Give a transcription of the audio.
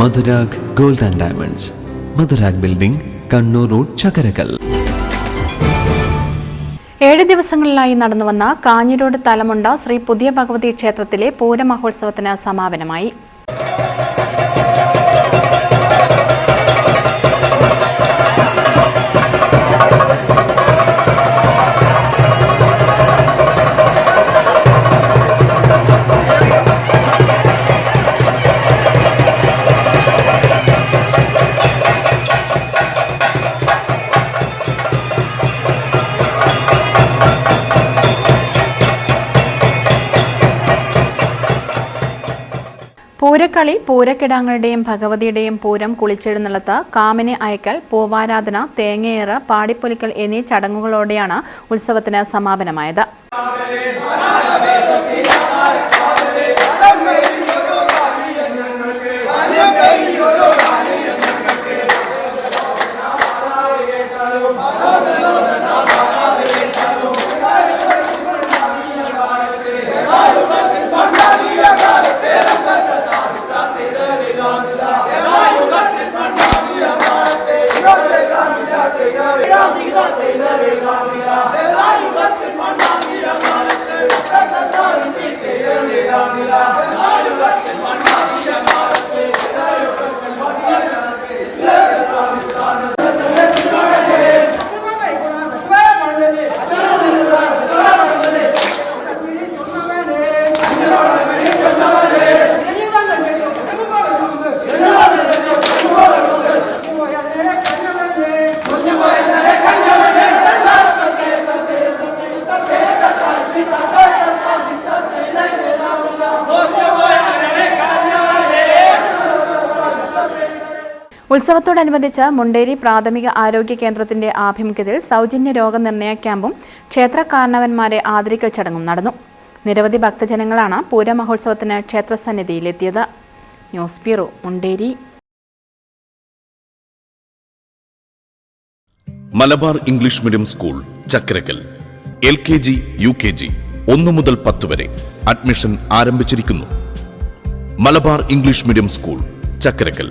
Madhurag gold and diamonds. Madhurag building Kannur road Chakkarakkal. ഏഴ് ദിവസങ്ങളിലായി നടന്നുവന്ന കാഞ്ഞിരോട് തലമുണ്ട ശ്രീ പുതിയ ഭഗവതി ക്ഷേത്രത്തിലെ പൂരമഹോത്സവത്തിന് സമാപനമായി. പൂരക്കളി പൂരക്കിടാങ്ങളുടെയും ഭഗവതിയുടെയും പൂരം കുളിച്ചെഴുന്നള്ളത്ത് കാമിനെ അയക്കൽ പൂവാരാധന തേങ്ങയേറ് പാടിപ്പൊലിക്കൽ എന്നീ ചടങ്ങുകളോടെയാണ് ഉത്സവത്തിന് സമാപനമായത്. ഉത്സവത്തോടനുബന്ധിച്ച് മുണ്ടേരി പ്രാഥമിക ആരോഗ്യ കേന്ദ്രത്തിന്റെ ആഭിമുഖ്യത്തിൽ സൗജന്യ രോഗനിർണയ ക്യാമ്പും ക്ഷേത്ര കാരണവന്മാരെ ആദരിക്കൽ ചടങ്ങും നടന്നു. നിരവധി ഭക്തജനങ്ങളാണ് പൂരമഹോത്സവത്തിന് ക്ഷേത്രസന്നിധിയിലെത്തിയത്. News bureau Munderi. Malabar English medium school Chakkarakkal L K G U K G ഒന്നു മുതൽ പത്ത് വരെ അഡ്മിഷൻ ആരംഭിച്ചിരിക്കുന്നു. Malabar English medium school Chakkarakkal